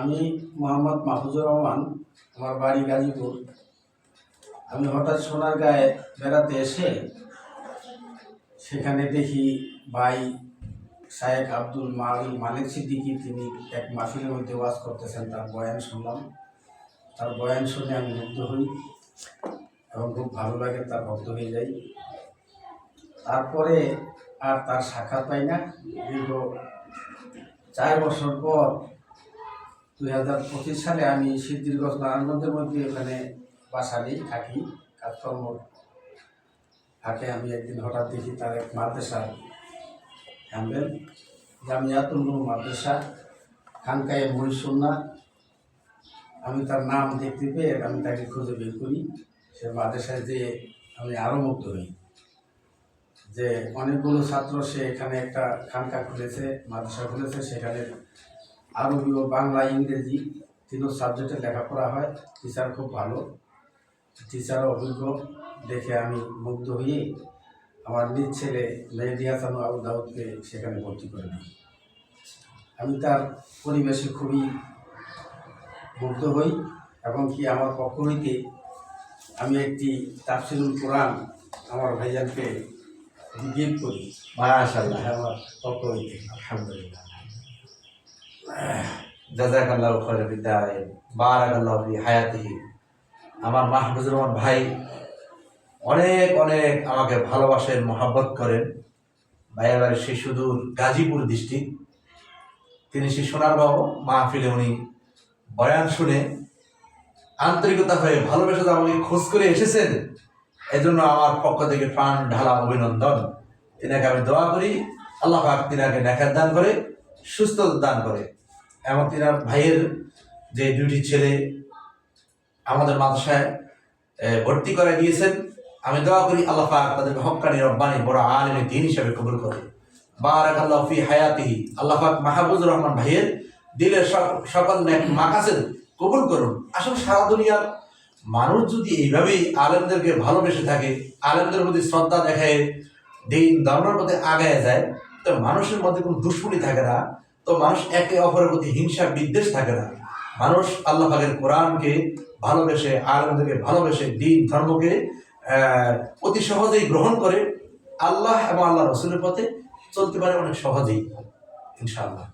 আমি মোহাম্মদ মাহফুজুর রহমান, আমার বাড়ি গাজীপুর। আমি হঠাৎ সোনার গায়ে বেড়াতে এসে সেখানে দেখি ভাই শায়েক আব্দুল মাল মালিক সিদ্দিকি, তিনি এক মাহফিলের মধ্যে ওয়াজ করতেছেন, তার বয়ান শুনলাম। তার বয়ান শুনে আমি মুগ্ধ হই এবং খুব ভালো লাগে, তার ভক্ত হয়ে যাই। তারপরে আর তার সাক্ষাৎ পাই না। দীর্ঘ চার বছর পর দুই হাজার পঁচিশ সালে আমি সিদ্ধিরগঞ্জ নারায়ণগঞ্জের মধ্যে ওখানে বাসা নেই থাকি, কাজকর্ম থাকে। আমি একদিন হঠাৎ দেখি তার এক মাদ্রাসা হ্যান্ডেল জামিয়াতুল মাদ্রাসা, খানকায়ে মহিসুন্না আমি তার নাম দেখতে পেয়ে আমি তাকে খুঁজে বের করি। সে মাদ্রাসায় যে আমি আরও মুগ্ধ হই যে অনেকগুলো ছাত্র সে এখানে একটা খানকা খুলেছে, মাদ্রাসা খুলেছে, সেখানে আরবি ও বাংলা ইংরেজি তিনও সাবজেক্টে লেখাপড়া হয়। টিচার খুব ভালো। টিচার অভিজ্ঞ। দেখে আমি মুগ্ধ হয়ে আমার নিজ ছেলে মেহেদি হাসান ও আবু দাউদকে সেখানে ভর্তি করে দিই আমি তার পরিবেশে খুবই মুগ্ধ হই এবং কি আমার পক্ষ হইতে আমি একটি তাফসিরুল কোরআন আমার ভাইজানকে গিফট করি। মাশাআল্লাহ। আমার পক্ষ হইতে। আলহামদুলিল্লাহ। জাযাকাল্লাহু খায়রা বিদায় বারাকাল্লাহু ফি হায়াতিহি। আমার মাহফুজুর রহমান ভাই অনেক অনেক আমাকে ভালোবাসেন, মহাব্বত করেন। ভাইয়ের বাড়ি সেই সুদূর গাজীপুর ডিস্ট্রিক্ট। তিনি সেই সোনারগাঁও মাহফিলে উনি বয়ান শুনে আন্তরিকতা হয়ে ভালোবেসে আমাকে খোঁজ করে এসেছেন, এজন্য আমার পক্ষ থেকে প্রাণ ঢালা অভিনন্দন। তিনাকে আমি দোয়া করি, আল্লাহ পাক তিনাকে নেখার দান করে সুস্থ দান করে। এবং তিনার ভাইয়ের যে দুটি ছেলে আমাদের মাদ্রাসায় ভর্তি করে দিয়েছেন। আমি দোয়া করি আল্লাহ পাক তাদেরকে হক্কানি রব্বানি বড় আলিমে দিন হিসাবে কবুল করে। বারাক আল্লাহ ফি হায়াতি আল্লাহ পাক মাহবুবুর রহমান ভাইয়ের দিলের সক- সকল নেক মাকাসের কবুল করুন। আসলে সারা দুনিয়ার মানুষ যদি এইভাবেই আলেমদেরকে ভালোবেসে থাকে, আলেমদের প্রতি শ্রদ্ধা দেখায়, দিন ধর্মের প্রতি আগায় যায়, তো মানুষের মধ্যে কোনো দুশ্মনী থাকে না। তো মানুষ একে অপরের প্রতি হিংসা বিদ্বেষ থাকে না। মানুষ আল্লাহ পাকের কোরআনকে ভালোবেসে, আলমদেরকে ভালোবেসে, দিন, ধর্মকে অতি সহজেই গ্রহণ করে আল্লাহ এবং আল্লাহ রসুলের পথে চলতে পারে অনেক সহজেই, ইনশাআল্লাহ।